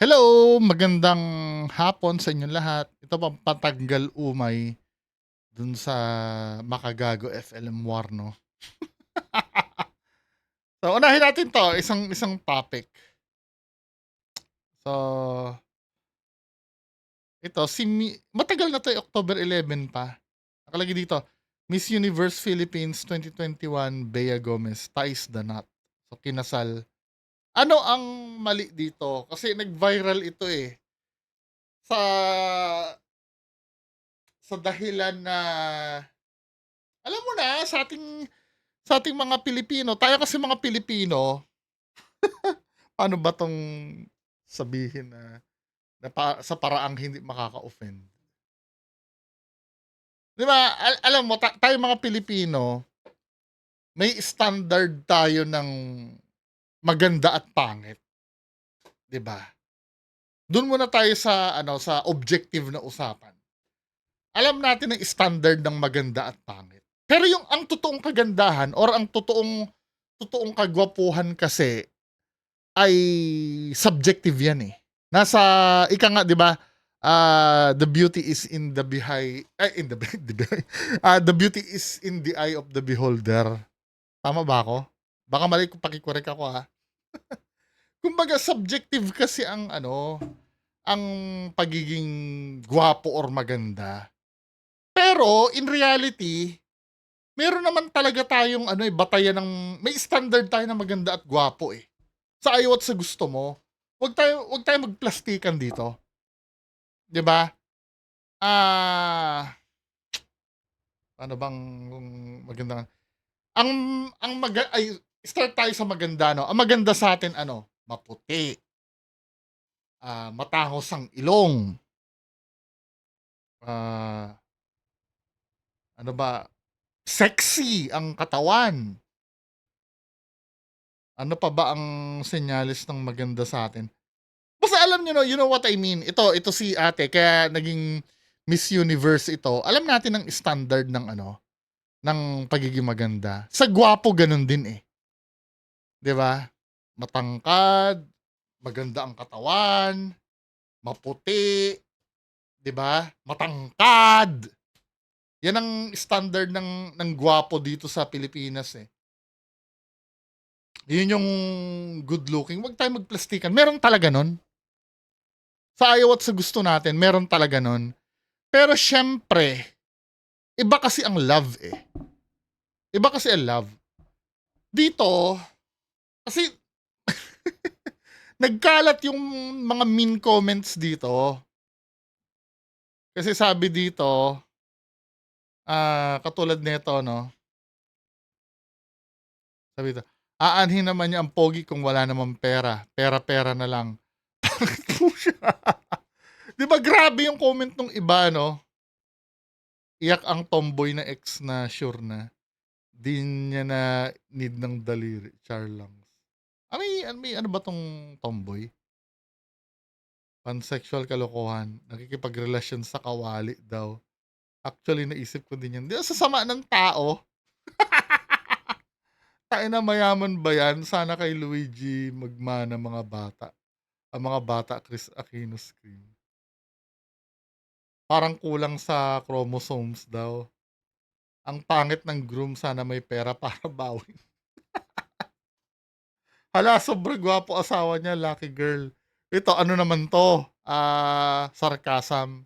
Hello! Magandang hapon sa inyong lahat. Ito po patanggal umay dun sa Makagago FLM War, 'no? So, unahin natin 'to, isang isang topic. So ito si Mi matagal na 'to, eh, October 11 pa. Nakalagay dito, Miss Universe Philippines 2021 Bea Gomez ties the knot. So, kinasal. Ano ang mali dito? Kasi nag-viral ito, eh. Sa sa dahilan na alam mo na, sa ating sa ating mga Pilipino, tayo kasi mga Pilipino paano ba 'tong sabihin na na pa sa paraang hindi makaka-offend? 'Di ba, al alam mo ta tayong mga Pilipino, may standard tayo ng maganda at pangit. 'Di ba? Dun muna tayo sa ano, sa objective na usapan. Alam natin ang standard ng maganda at pangit. Pero yung ang totoong kagandahan or ang totoong totoong kagwapuhan kasi ay subjective 'yan, eh. Nasa ika nga 'di ba, ah, the beauty is in the behi ay in the be the ah, beauty is in the eye of the beholder. Tama ba ako? Baka mali ko paki-correct ako, ha. Kumbaga subjective kasi ang ano, ang pagiging gwapo or maganda. Pero in reality, meron naman talaga tayong ano, eh, batayan ng may standard tayo na maganda at gwapo, eh. Sa ayaw at sa gusto mo. Wag tayo wag tayong magplastikan dito. 'Di ba? Ah Paano bang magandang ang ang maga ay start tayo sa maganda 'no. Ang maganda sa atin ano, maputi. Ah, matangos ang ilong. Ah ano ba, sexy ang katawan. Ano pa ba ang senyales ng maganda sa atin? Basta alam niyo 'no, you know what I mean. Ito ito si ate kaya naging Miss Universe ito. Alam natin ang standard ng ano, ng pagiging maganda. Sa gwapo ganun din, eh. 'Di ba? Matangkad, maganda ang katawan, maputi, 'di ba? Matangkad. 'Yan ang standard ng ng gwapo dito sa Pilipinas, eh. 'Yun yung good looking. Wag tayong magplastikan. Meron talaga nun. Sa ayaw at sa gusto natin, meron talaga nun. Pero siyempre, iba kasi ang love, eh. Iba kasi ang love. Dito, kasi nagkalat yung mga mean comments dito. Kasi sabi dito, ah, katulad nito 'no. Sabi dito, "Aanhin naman niya ang pogi kung wala namang pera. Pera-pera na lang." 'Di ba grabe yung comment nung iba 'no? Iyak ang tomboy na ex na sure na, di niya na need ng daliri, char lang. Ah, may may ano ba 'tong tomboy? Pansexual kalokohan, nakikipagrelasyon sa kawali daw. Actually naisip ko din 'yan. 'Di ang sasama ng tao. Tangina mayaman ba 'yan? Sana kay Luigi magmana mga bata. Ang mga bata Chris Aquino scream. Parang kulang sa chromosomes daw. Ang pangit ng groom sana may pera para bawin. Hala, sobrang gwapo asawa niya, lucky girl. Ito ano naman 'to, ah, sarcasm.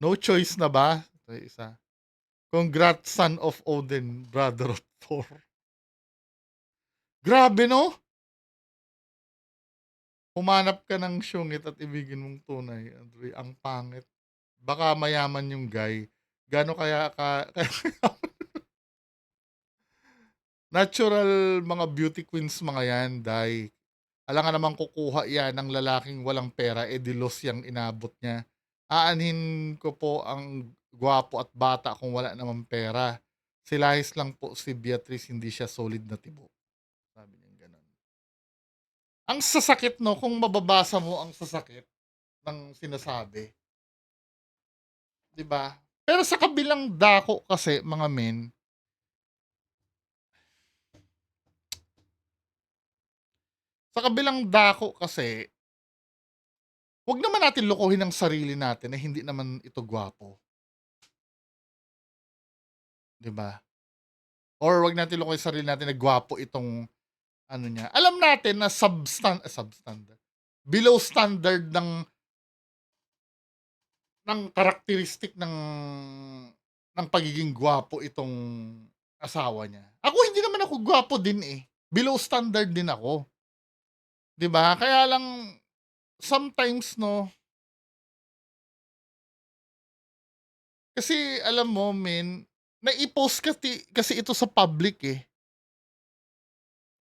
No choice na ba? Ito isa. Congrats son of Odin, brother of Thor. Grabe 'no? Humanap ka ng syungit at ibigin mong tunay, Andre, ang pangit. Baka mayaman yung guy. Gaano kaya ka Natural mga beauty queens mga 'yan, day. Alangan namang kukuha 'yan ng lalaking walang pera, eh, di loss yang inabot niya. Aanhin ko po ang gwapo at bata kung wala namang pera. Si Lahis lang po si Beatrice, hindi siya solid na tibo. Sabi niyang gano'n. Ang sasakit 'no, kung mababasa mo ang sasakit ng sinasabi. 'Di ba? Pero sa kabilang dako kasi mga men Sa kabilang dako kasi Huwag naman natin lokohin ang sarili natin na hindi naman ito gwapo. 'Di ba? Or wag natin lokohin sarili natin na gwapo itong ano niya. Alam natin na substan eh, substandard. Below standard ng ng karakteristik ng ng pagiging gwapo itong asawa niya. Ako hindi naman ako gwapo din eh. Below standard din ako. 'Di ba? Kaya lang sometimes no kasi alam mo men, nai-post kasi, kasi ito sa public eh.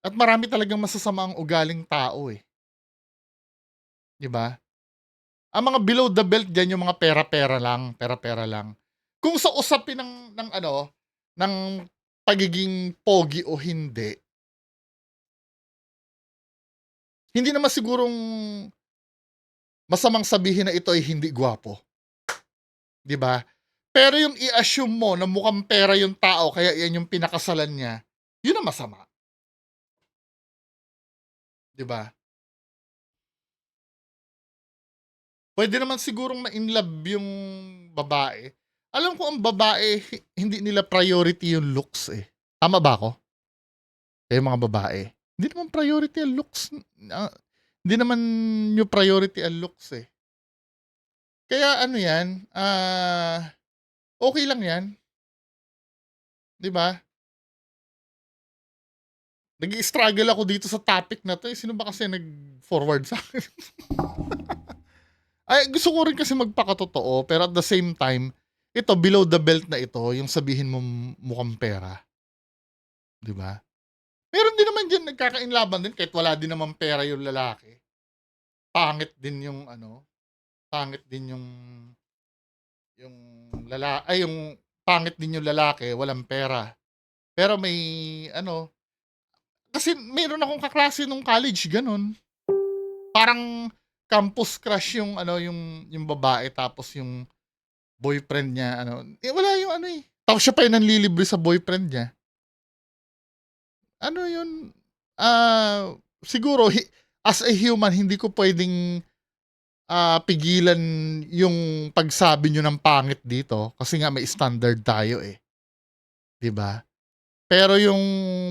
At marami talagang masasama ang ugaling tao eh. 'Di ba? Ang mga below the belt diyan yung mga pera-pera lang, pera-pera lang. Kung sa usapin ng ng ano, ng pagiging pogi o hindi, hindi naman sigurong masamang sabihin na ito ay hindi gwapo. 'Di ba? Pero yung i-assume mo na mukhang pera yung tao kaya yan yung pinakasalan niya, yun ang masama. 'Di ba? Pwede naman sigurong ma-inlove yung babae. Alam ko ang babae, hi- hindi nila priority yung looks eh. Tama ba ako? Kayo mga babae. Hindi naman priority ang looks. Ah, hindi naman yung priority ang looks eh. Kaya ano yan, ah, okay lang yan. 'Di ba? Nag-struggle ako dito sa topic na to. Eh. Sino ba kasi nag-forward sa akin? Ay, gusto ko rin kasi magpakatotoo, pero at the same time, ito, below the belt na ito, yung sabihin mo mukhang pera. 'Di ba? Meron din naman dyan nagkakainlaban din kahit wala din naman pera yung lalaki. Pangit din yung ano, pangit din yung yung lala ay yung pangit din yung lalaki, walang pera. Pero may ano, kasi meron akong kaklase nung college ganun. Parang campus crush yung ano yung yung babae tapos yung boyfriend niya ano, eh, wala yung ano eh. Tapos siya pa yung nanlilibre sa boyfriend niya. Ano yun? Ah, siguro hi- as a human hindi ko pwedeng ah, pigilan yung pagsabi nyo ng pangit dito kasi nga may standard tayo eh. 'Di ba? Pero yung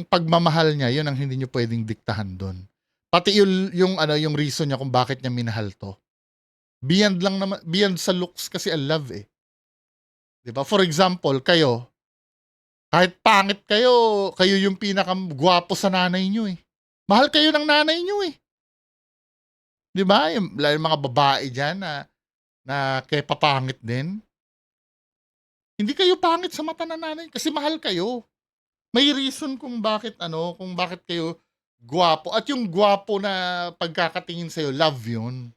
pagmamahal niya, yun ang hindi nyo pwedeng diktahan doon. Pati yung, yung ano yung reason niya kung bakit niya minahal to. Beyond lang naman beyond sa looks kasi ang love eh. 'Di ba? For example, kayo kahit pangit kayo, kayo yung pinakagwapo sa nanay nyo eh. Mahal kayo ng nanay nyo eh. 'Di ba? Yung, yung mga babae diyan na na kay papangit din. Hindi kayo pangit sa mata ng nanay kasi mahal kayo. May reason kung bakit ano, kung bakit kayo gwapo. At yung gwapo na pagkakatingin sa'yo, love yun.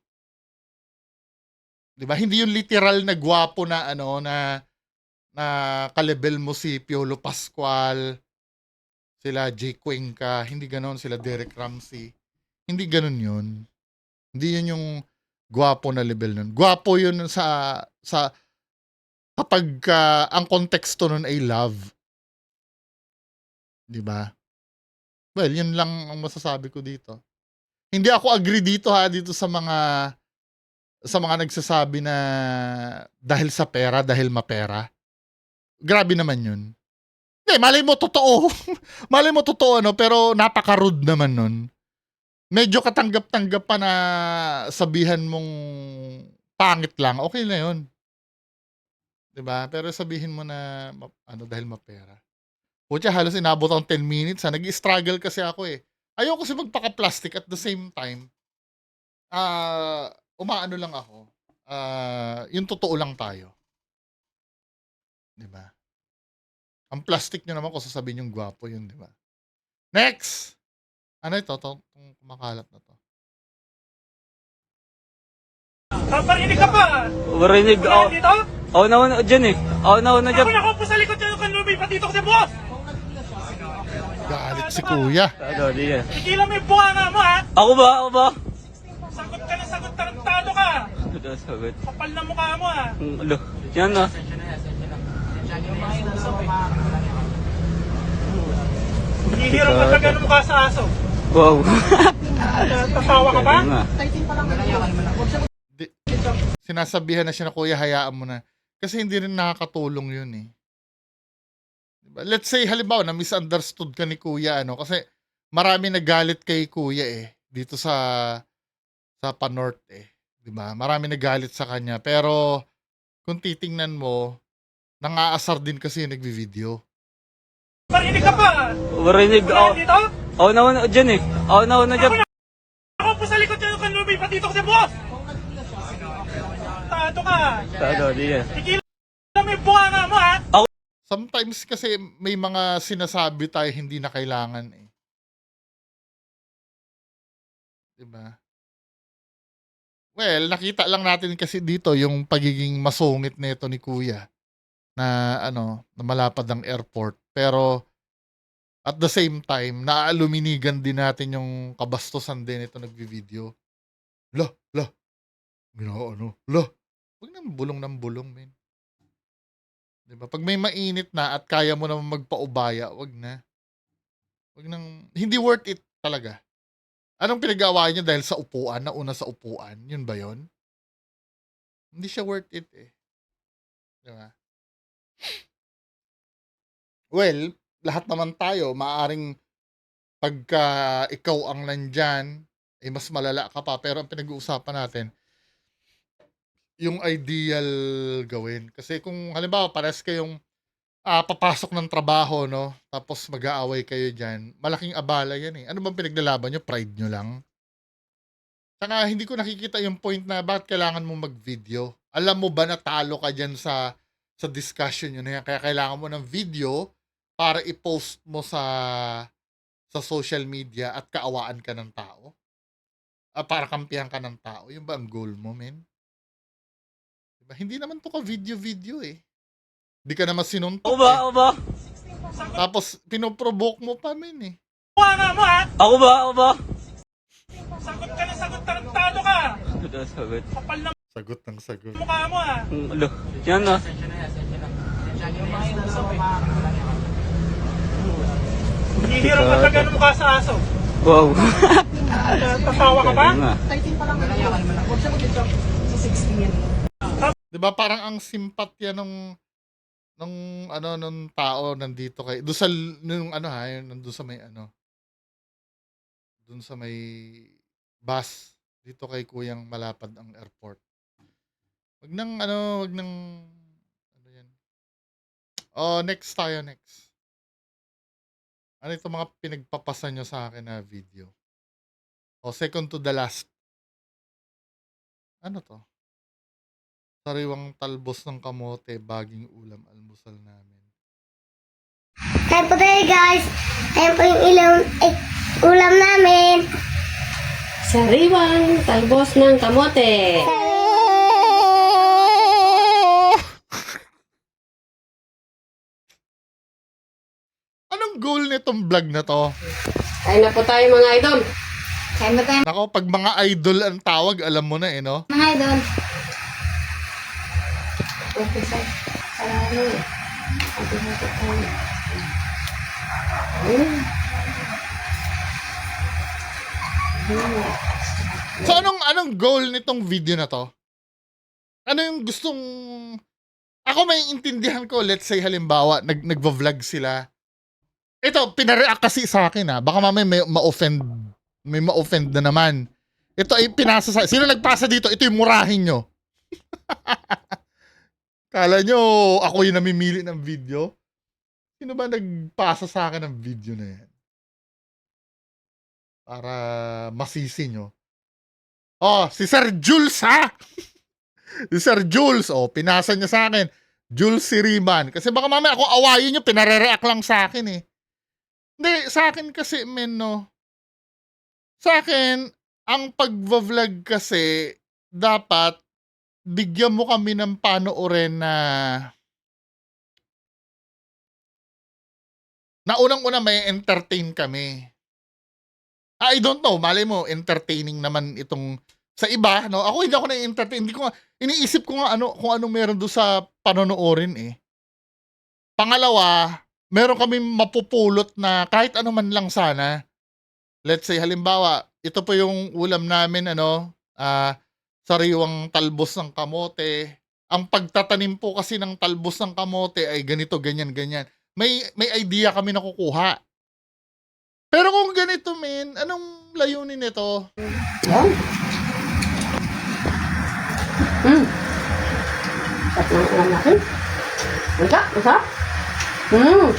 'Di ba? Hindi yung literal na gwapo na ano na na kalebel mo si Piolo Pascual, sila Jay Cuenca, hindi ganon sila Derek Ramsey. Hindi ganon yun. Hindi yun yung gwapo na level nun. Gwapo yun sa sa kapag ka ang konteksto nun ay love. 'Di ba? Well, yun lang ang masasabi ko dito. Hindi ako agree dito ha dito sa mga sa mga nagsasabi na dahil sa pera, dahil mapera. Grabe naman yun. Hindi, malay mo totoo. malay mo totoo no, pero napaka-rude naman nun. Medyo katanggap-tanggap pa na sabihan mong pangit lang, okay na yun. 'Di ba? Pero sabihin mo na ano dahil mapera. Putya, halos inabot ang 10 minutes ha. Nag-struggle kasi ako eh. Ayoko kasi magpaka-plastic at the same time. Ah, umaano lang ako. Ah, yung totoo lang tayo. 'Di ba? Ang plastic nyo naman kung sasabihin yung gwapo yun, di ba? Next! Ano ito? Itong kumakalat na to. Paparinig ka pa! Marinig ako. dito? Ako na una dyan eh. Ako na una dyan. Ako na ako sa likod dyan kan lumipat dito kasi boss! Galit si kuya. Ano, di yan. Tigilan mo yung bunganga mo ha! Ako ba? Ako ba? Sagot ka na sagot tarantado ka! Ano, sagot. Kapal na mukha mo ha! Alo. Yan na. Hihirap ka talaga ng mukha sa aso. Wow. Tatawa ka nga. Di- sinasabihan na siya na kuya hayaan mo na. Kasi hindi rin nakakatulong yun eh. Diba? Let's say halimbawa na misunderstood ka ni kuya ano kasi marami nagalit kay kuya eh dito sa sa Panorth eh. 'Di ba? Marami nagalit sa kanya pero kung titingnan mo nangaasar din kasi yung nagvi-video. Marinig ka pa! Marinig Wala ako. dito? Ako na una dyan eh. Ako na una dyan. Ako po sa likod ng kanumi, pati dito kasi boss! Tato ka! Tado, di yan. Tigilan mo yung bunganga mo ha! Sometimes kasi may mga sinasabi tayo hindi na kailangan eh. 'Di ba? Well, nakita lang natin kasi dito yung pagiging masungit nito ni Kuya na ano, na malapad ang airport. Pero at the same time, naaaluminigan din natin yung kabastusan din ito nagvi-video. Lah, lah. Ginawa ano? Lah. Huwag nang bulong ng bulong, men. 'Di ba? Pag may mainit na at kaya mo naman magpaubaya, wag na. Wag nang hindi worth it talaga. Anong pinag-aawayan niyo dahil sa upuan, nauna sa upuan? Yun ba yun? Hindi siya worth it eh. Di ba? Well, lahat naman tayo, maaring pagka ikaw ang nandyan, eh mas malala ka pa. Pero ang pinag-uusapan natin, yung ideal gawin. Kasi kung halimbawa pares kayong ah, papasok ng trabaho, no? Tapos mag-aaway kayo dyan. Malaking abala yan eh. Ano bang pinaglalaban nyo? Pride nyo lang? Saka hindi ko nakikita yung point na bakit kailangan mo mag-video. Alam mo ba na talo ka dyan sa sa discussion yun na yan. Kaya kailangan mo ng video para i-post mo sa sa social media at kaawaan ka ng tao. Ah, para kampihan ka ng tao. Yung ba ang goal mo, men? Diba? Hindi naman to ka video-video eh. Hindi ka naman sinuntok Ako ba? eh. Ako ba? Tapos pinoprovoke mo pa, men eh. Bunganga mo ha! Ako ba? Ako ba? Sagot ka ng sagot, tarantado ka! Tado, sagot. Kapal na Sagot ng sagot. mukha mo ha! Mm, Alo. Yan ah. Hihirap ka sa ganun mukha sa aso. Wow. Tatawa ka pa? Yan nga. 'Di ba parang ang simpatya nung nung ano nung tao nandito kay doon sa nung ano ha, yung nandun sa may ano doon sa may bus dito kay Kuyang malapad ang airport. Wag nang ano, wag nang ano yan. Oh, next tayo next. Ano ito mga pinagpapasa nyo sa akin na video? O, second to the last. Ano to? Sariwang talbos ng kamote, baging ulam, almusal namin. Hi po tayo guys. Ayan po yung ilaw, eh, ulam namin. Sariwang talbos ng kamote. Anong goal nitong vlog na to? Kain na po tayo mga idol. Kain ba tayo Nako, pag mga idol ang tawag, alam mo na eh, no? mga idol? Okay, sir. Na po tayo. Mm. So, anong, anong goal nitong video na to? Ano yung gustong... Ako may intindihan ko, let's say halimbawa, nag, nagva-vlog sila. Ito, pinareact kasi sa akin ha. Baka mamaya may ma-offend, may ma-offend na naman. Ito ay pinasa sa... Sino nagpasa dito? Ito yung murahin nyo. Kala nyo, ako yung namimili ng video? Sino ba nagpasa sa akin ng video na yan? Para masisi nyo. Oh, si Sir Jules ha? si Sir Jules, oh, pinasa niya sa akin. Jules Siriman. Kasi baka mamaya ako awayin nyo, pinare-react lang sa akin eh. Hindi, sa akin kasi, men, no. Sa akin, ang pagva-vlog kasi, dapat, bigyan mo kami ng panoorin na na unang-una may entertain kami. I don't know, malay mo, entertaining naman itong sa iba, no? Ako hindi ako na-entertain. Hindi ko nga, iniisip ko nga ano, kung anong meron doon sa panonoodin eh. Pangalawa, meron kami mapupulot na kahit ano man lang sana. Let's say, halimbawa, ito po yung ulam namin, ano, ah, sariwang talbos ng kamote. Ang pagtatanim po kasi ng talbos ng kamote ay ganito, ganyan, ganyan. May, may idea kami na kukuha. Pero kung ganito, men, anong layunin nito? Yan. Hmm. Sarap ng ulam natin. Masarap, Hmm.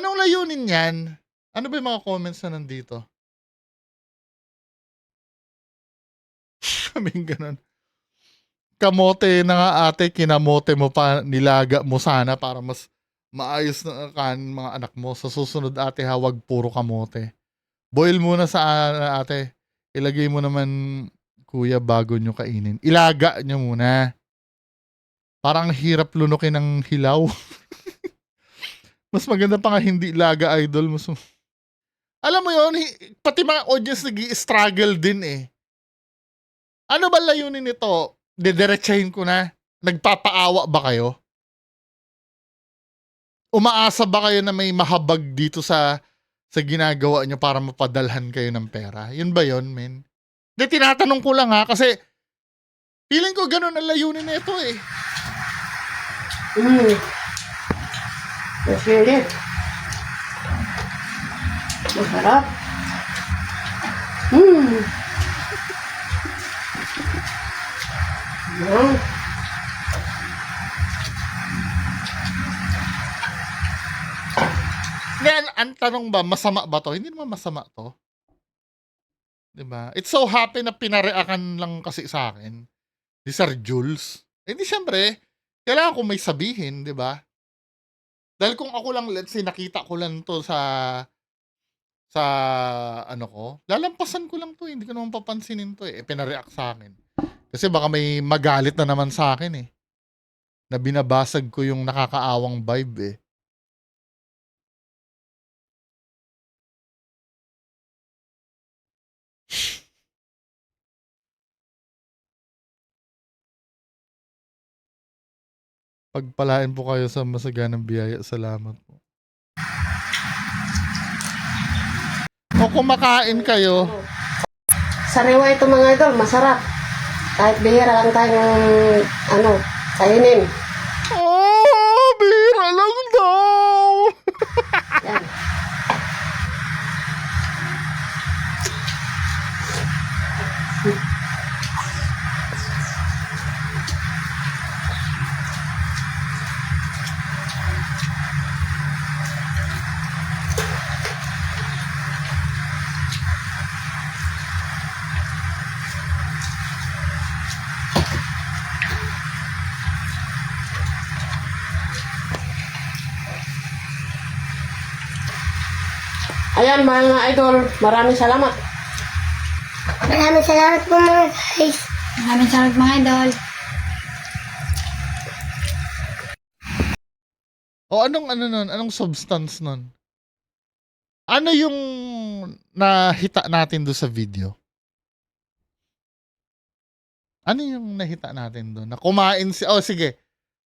Anong layunin yan? Ano ba yung mga comments na nandito? Kaming ganun. Kamote na nga ate, kinamote mo pa, nilaga mo sana para mas maayos na kan mga anak mo. Sa susunod ate, hawag puro kamote. Boil muna sa ate. Ilagay mo naman kuya bago nyo kainin. Ilaga nyo muna. Parang hirap lunukin ng hilaw. Mas maganda pa nga hindi laga idol. Mas... Alam mo yon pati mga audience nag struggle din eh. Ano ba layunin nito? Dederechahin ko na. Nagpapaawa ba kayo? Umaasa ba kayo na may mahabag dito sa sa ginagawa nyo para mapadalhan kayo ng pera? Yun ba yun, men? Hindi, tinatanong ko lang ha, kasi feeling ko ganun ang layunin nito eh. Hmm. Yes, really. Masarap. Hmm. Yan. Then, ang tanong ba, masama ba to? Hindi naman masama to. 'Di ba? It's so happy na pinareakan lang kasi sa akin ni Sir Jules. Eh di syempre, kailangan ko may sabihin, 'di ba? Dahil kung ako lang, let's say, nakita ko lang to sa sa ano ko, lalampasan ko lang to, eh. hindi ko naman papansinin to eh. eh pinareact sa akin. Kasi baka may magalit na naman sa akin eh. Na binabasag ko yung nakakaawang vibe eh. Pagpalain po kayo sa masaganang biyaya. Salamat po. O kumakain kayo, Sariwa ito mga idol, masarap. Kahit bihira lang tayong, ano, kainin. Ayan mga idol, maraming salamat. Maraming salamat po mga guys. Maraming salamat mga idol. O anong ano nun? Anong substance nun? Ano yung nahita natin do sa video? Ano yung nahita natin doon? Na kumain si Oh, sige.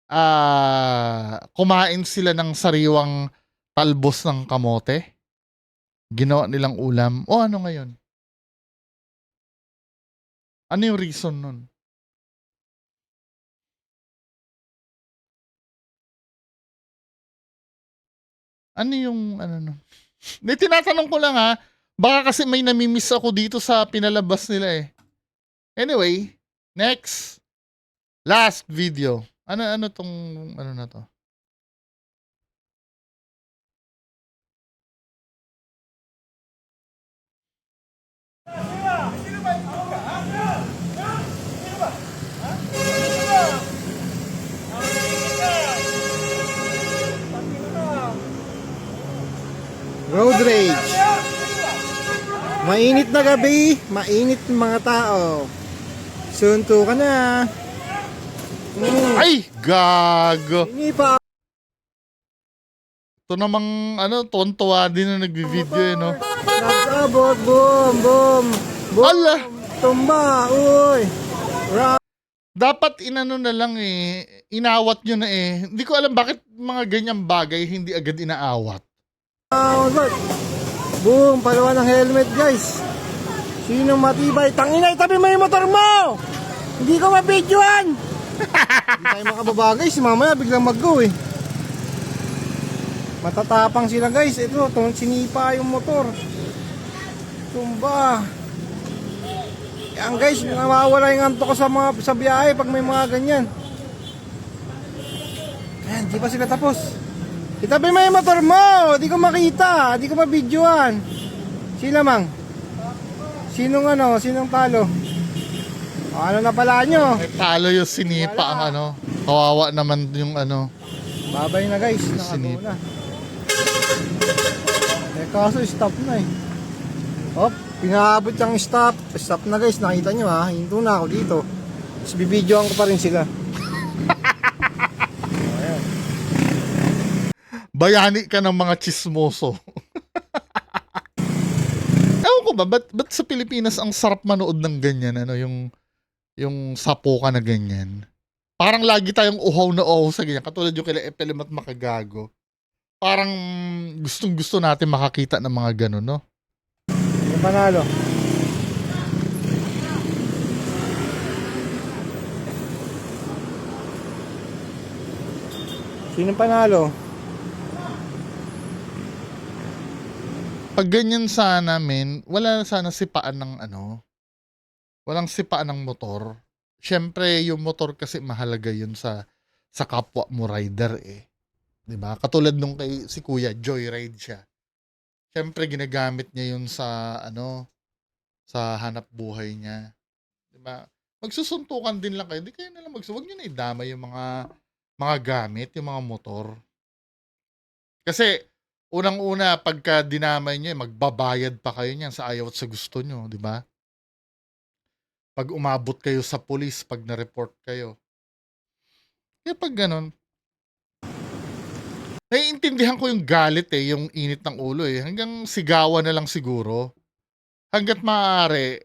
Ah, kumain sila ng sariwang talbos ng kamote. Ginawa nilang ulam. O ano ngayon? Ano yung reason nun? Ano yung ano no? Hindi, tinatanong ko lang ha. Baka kasi may namimiss ako dito sa pinalabas nila eh. Anyway, next. Last video. Ano ano tong ano na to? Road rage. Mainit na gabi, mainit mga tao. Sunto ka na. Mm, Ay, gago. hindi pa Ito namang ano, tontuwa din na nagbi-video eh, no? Nag-abot. Boom, boom. Boom. Ala! Tumba, uy. Rock. Dapat inano na lang eh, inawat nyo na eh. Hindi ko alam bakit mga ganyang bagay hindi agad inaawat. Boom, palawa ng helmet guys. Sino matibay? Tangina, itabi mo yung motor mo! Hindi ko mabidyoan! Hindi tayo makababa guys, mamaya biglang mag-go eh. Matatapang sila guys, ito, sinipa yung motor. Tumba. Yan guys, nawawala yung anto ko sa mga sa biyahe pag may mga ganyan. Ayan, di pa sila tapos. Itabi mo yung motor mo! Di ko makita, di ko mabidyoan. Sino mang? Sinong ano? Sinong talo? O, ano na pala nyo? May talo yung sinipa ang ano. Kawawa naman yung ano. Babay na guys, nakagaw Sinip. na. Eh kaso stop na eh. Hop, pinaabot yung stop. Stop na guys, nakita nyo ha. Hinto na ako dito. Tapos bibidyoan ko pa rin sila. Bayani ka ng mga chismoso. Ewan ko ba, ba't, ba't sa Pilipinas ang sarap manood ng ganyan, ano, yung, yung sapo ka na ganyan. Parang lagi tayong uhaw na uhaw sa ganyan, katulad yung kila Epelim at Makagago. Parang gustong gusto natin makakita ng mga ganun, no? Yung panalo. Sino panalo? Pag ganyan sana, men, wala sana sipaan ng ano, walang sipaan ng motor. Siyempre, yung motor kasi mahalaga yun sa sa kapwa mo rider eh. 'Di ba? Katulad nung kay si Kuya, joyride siya. Siyempre ginagamit niya yun sa ano sa hanap buhay niya. 'Di ba? Magsusuntukan din lang kayo. Di kayo na lang magsu. Huwag niyo na idama yung mga mga gamit, yung mga motor. Kasi unang-una pagka dinamay niyo, eh, magbabayad pa kayo niyan sa ayaw at sa gusto niyo, 'di ba? Pag umabot kayo sa pulis, pag na-report kayo. Kaya pag ganun, naiintindihan ko yung galit eh, yung init ng ulo eh. Hanggang sigawan na lang siguro. Hanggat maaari,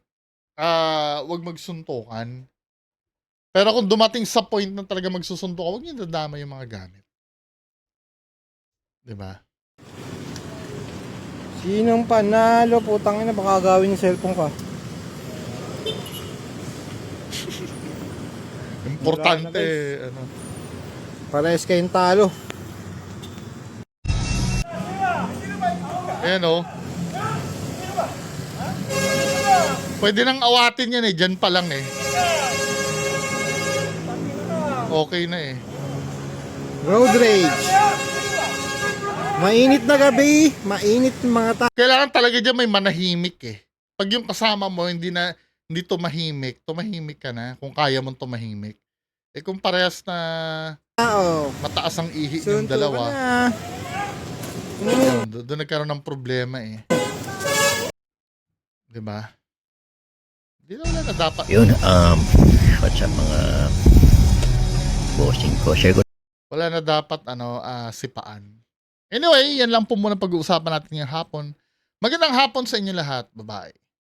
ah, wag magsuntukan. Pero kung dumating sa point na talaga magsusuntukan, wag niyo dadama yung mga gamit. 'Di ba? Sinong panalo? Putang ina, baka gawin yung cellphone ka. Importante, Wala na, ano. Parehas kayong talo. Ayan o. Pwede nang awatin yan eh. Diyan pa lang eh. Okay na eh. Road rage. Mainit na gabi, mainit yung mga tao. Kailangan talaga dyan may manahimik eh. Pag yung kasama mo hindi na hindi tumahimik, tumahimik ka na kung kaya mong tumahimik. Eh kung parehas na mataas ang ihi yung Sunto dalawa, na. Mm. do- doon nagkaroon ng problema eh. 'Di ba? Di na wala na dapat. Yun, um, at sa mga bossing ko, share ko Wala na dapat ano ah, sipaan. Anyway, yan lang po muna pag-uusapan natin ngayong hapon. Magandang hapon sa inyo lahat. Bye-bye.